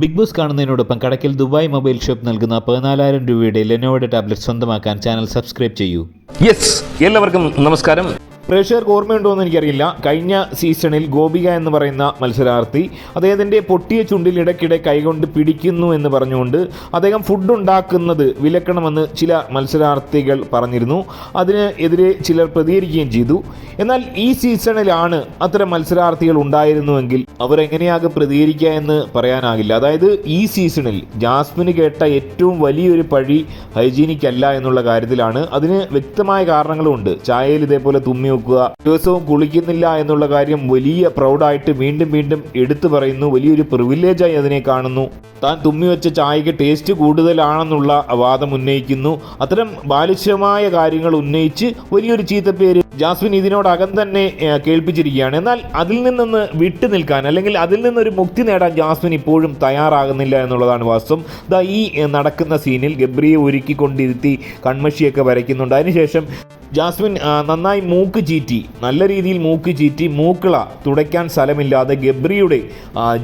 Big Boss കാണുന്നതിനോടൊപ്പം കടക്കിൽ Dubai mobile shop നൽകുന്ന പതിനാലായിരം രൂപയുടെ ലെനോയുടെ ടാബ്ലറ്റ് സ്വന്തമാക്കാൻ ചാനൽ സബ്സ്ക്രൈബ് ചെയ്യൂ. യെസ് എല്ലാവർക്കും നമസ്കാരം. പ്രേക്ഷകർക്ക് ഓർമ്മയുണ്ടോ എന്ന് എനിക്കറിയില്ല. കഴിഞ്ഞ സീസണിൽ ഗോപിക എന്ന് പറയുന്ന മത്സരാർത്ഥി അദ്ദേഹത്തിന്റെ പൊട്ടിയ ചുണ്ടിൽ ഇടയ്ക്കിടെ കൈകൊണ്ട് പിടിക്കുന്നു എന്ന് പറഞ്ഞുകൊണ്ട് അദ്ദേഹം ഫുഡ് ഉണ്ടാക്കുന്നത് വിലക്കണമെന്ന് ചില മത്സരാർത്ഥികൾ പറഞ്ഞിരുന്നു. അതിന് എതിരെ ചിലർ പ്രതികരിക്കുകയും ചെയ്തു. എന്നാൽ ഈ സീസണിലാണ് അത്തരം മത്സരാർത്ഥികൾ ഉണ്ടായിരുന്നുവെങ്കിൽ അവർ എങ്ങനെയാകും പ്രതികരിക്കുക എന്ന് പറയാനാകില്ല. അതായത് ഈ സീസണിൽ ജാസ്മിന് കേട്ട ഏറ്റവും വലിയൊരു പഴി ഹൈജീനിക് അല്ല എന്നുള്ള കാര്യത്തിലാണ്. അതിന് വ്യക്തമായ കാരണങ്ങളുമുണ്ട്. ചായയിൽ ഇതേപോലെ തുമ്മി വെക്കുക ദിവസവും കുളിക്കുന്നില്ല എന്നുള്ള കാര്യം വലിയ പ്രൗഡായിട്ട് വീണ്ടും വീണ്ടും എടുത്തു പറയുന്നു. വലിയൊരു പ്രിവിലേജായി അതിനെ കാണുന്നു. താൻ തുമ്മി വെച്ച ചായക്ക് ടേസ്റ്റ് കൂടുതലാണെന്നുള്ള വാദം ഉന്നയിക്കുന്നു. അത്തരം ബാലിശമായ കാര്യങ്ങൾ ഉന്നയിച്ച് വലിയൊരു ചീത്തപ്പേര് ജാസ്മിൻ ഇതിനോടകം തന്നെ കേൾപ്പിച്ചിരിക്കുകയാണ്. എന്നാൽ അതിൽ നിന്നൊന്ന് വിട്ടു നിൽക്കാൻ അല്ലെങ്കിൽ അതിൽ നിന്നൊരു മുക്തി നേടാൻ ജാസ്മിൻ ഇപ്പോഴും തയ്യാറാകുന്നില്ല എന്നുള്ളതാണ് വാസ്തവം. ദാ ഈ നടക്കുന്ന സീനിൽ ഗബ്രിയെ ഒരുക്കിക്കൊണ്ടിരുത്തി കൺമഷിയൊക്കെ വരയ്ക്കുന്നുണ്ട്. അതിനുശേഷം ജാസ്മിൻ നന്നായി മൂക്ക് ചീറ്റി. നല്ല രീതിയിൽ മൂക്ക് ചീറ്റി മൂക്കിള തുടയ്ക്കാൻ സ്ഥലമില്ലാതെ ഗബ്രിയുടെ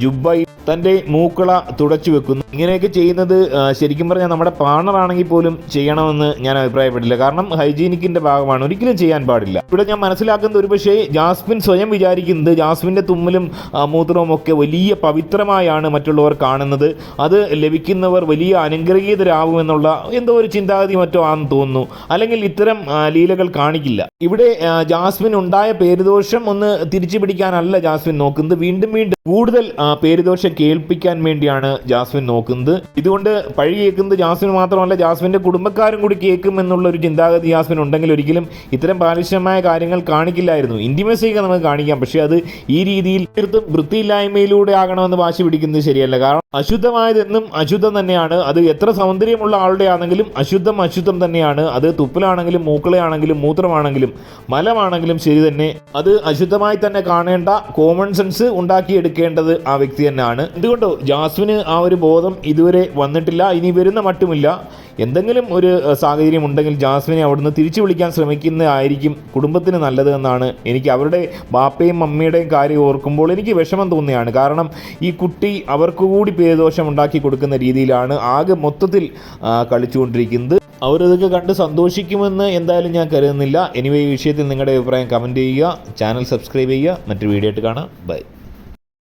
ജുബൈ തന്റെ മൂക്കള തുടച്ചു വെക്കുന്നു. ഇങ്ങനെയൊക്കെ ചെയ്യുന്നത് ശരിക്കും പറഞ്ഞാൽ നമ്മുടെ പാർട്ണറാണെങ്കിൽ പോലും ചെയ്യണമെന്ന് ഞാൻ അഭിപ്രായപ്പെട്ടില്ല. കാരണം ഹൈജീനിക്കിന്റെ ഭാഗമാണ്. ഒരിക്കലും ചെയ്യാൻ പാടില്ല. ഇവിടെ ഞാൻ മനസ്സിലാക്കുന്നത് ഒരുപക്ഷേ ജാസ്മിൻ സ്വയം വിചാരിക്കുന്നത് ജാസ്മിന്റെ തുമ്മലും മൂത്രവും ഒക്കെ വലിയ പവിത്രമായാണ് മറ്റുള്ളവർ കാണുന്നത്. അത് ലഭിക്കുന്നവർ വലിയ അനുഗ്രഹീതരാകുമെന്നുള്ള എന്തോ ഒരു ചിന്താഗതി മറ്റോ ആണെന്ന് തോന്നുന്നു. അല്ലെങ്കിൽ ഇത്തരം ആ, ലീലകൾ കാണിക്കില്ല. ഇവിടെ ജാസ്മിൻ ഉണ്ടായ പേരുദോഷം ഒന്ന് തിരിച്ചു പിടിക്കാനല്ല ജാസ്മിൻ നോക്കുന്നത്. വീണ്ടും വീണ്ടും കൂടുതൽ പേരുദോഷം കേൾപ്പിക്കാൻ വേണ്ടിയാണ് ജാസ്മിൻ നോക്കുന്നത്. ഇതുകൊണ്ട് പഴി കേൾക്കുന്നത് ജാസ്മിൻ മാത്രമല്ല ജാസ്മിന്റെ കുടുംബക്കാരും കൂടി കേൾക്കും എന്നുള്ള ഒരു ചിന്താഗതി ജാസ്മിൻ ഉണ്ടെങ്കിൽ ഒരിക്കലും ഇത്തരം ബാലിഷ്യമായ കാര്യങ്ങൾ കാണിക്കില്ലായിരുന്നു. ഇന്റിമസി ഒക്കെ നമുക്ക് കാണിക്കാം പക്ഷേ അത് ഈ രീതിയിൽ തീർത്തും വൃത്തിയില്ലായ്മയിലൂടെ ആകണമെന്ന് വാശി പിടിക്കുന്നത് ശരിയല്ല. കാരണം അശുദ്ധമായതെന്നും അശുദ്ധം തന്നെയാണ്. അത് എത്ര സൗന്ദര്യമുള്ള ആളുടെ ആണെങ്കിലും അശുദ്ധം അശുദ്ധം തന്നെയാണ്. അത് തുപ്പലാണെങ്കിലും മൂക്കളയാണെങ്കിലും മൂത്രമാണെങ്കിലും മലമാണെങ്കിലും ശരി തന്നെ. അത് അശുദ്ധമായി തന്നെ കാണേണ്ട കോമൺ സെൻസ് ഉണ്ടാക്കിയെടുക്കേണ്ടത് ആ വ്യക്തി തന്നെയാണ്. എന്തുകൊണ്ടോ ജാസ്മിന് ആ ഒരു ബോധം ഇതുവരെ വന്നിട്ടില്ല ഇനി വരുന്ന മട്ടുമില്ല. എന്തെങ്കിലും ഒരു സാഹചര്യം ഉണ്ടെങ്കിൽ ജാസ്മിനെ അവിടുന്ന് തിരിച്ചു വിളിക്കാൻ ശ്രമിക്കുന്നതായിരിക്കും കുടുംബത്തിന് നല്ലതെന്നാണ് എനിക്ക് അവരുടെ ബാപ്പയും മമ്മിയുടെയും കാര്യം ഓർക്കുമ്പോൾ എനിക്ക് വിഷമം തോന്നുകയാണ്. കാരണം ഈ കുട്ടി അവർക്ക് കൂടി പേദോഷം ഉണ്ടാക്കി കൊടുക്കുന്ന രീതിയിലാണ് ആകെ മൊത്തത്തിൽ കളിച്ചുകൊണ്ടിരിക്കുന്നത്. അവരതൊക്കെ കണ്ട് സന്തോഷിക്കുമെന്ന് എന്തായാലും ഞാൻ കരുതുന്നില്ല. എനിവേ ഈ വിഷയത്തിൽ നിങ്ങളുടെ അഭിപ്രായം കമന്റ് ചെയ്യുക. ചാനൽ സബ്സ്ക്രൈബ് ചെയ്യുക. മറ്റൊരു വീഡിയോ ആയിട്ട് കാണാം. ബൈ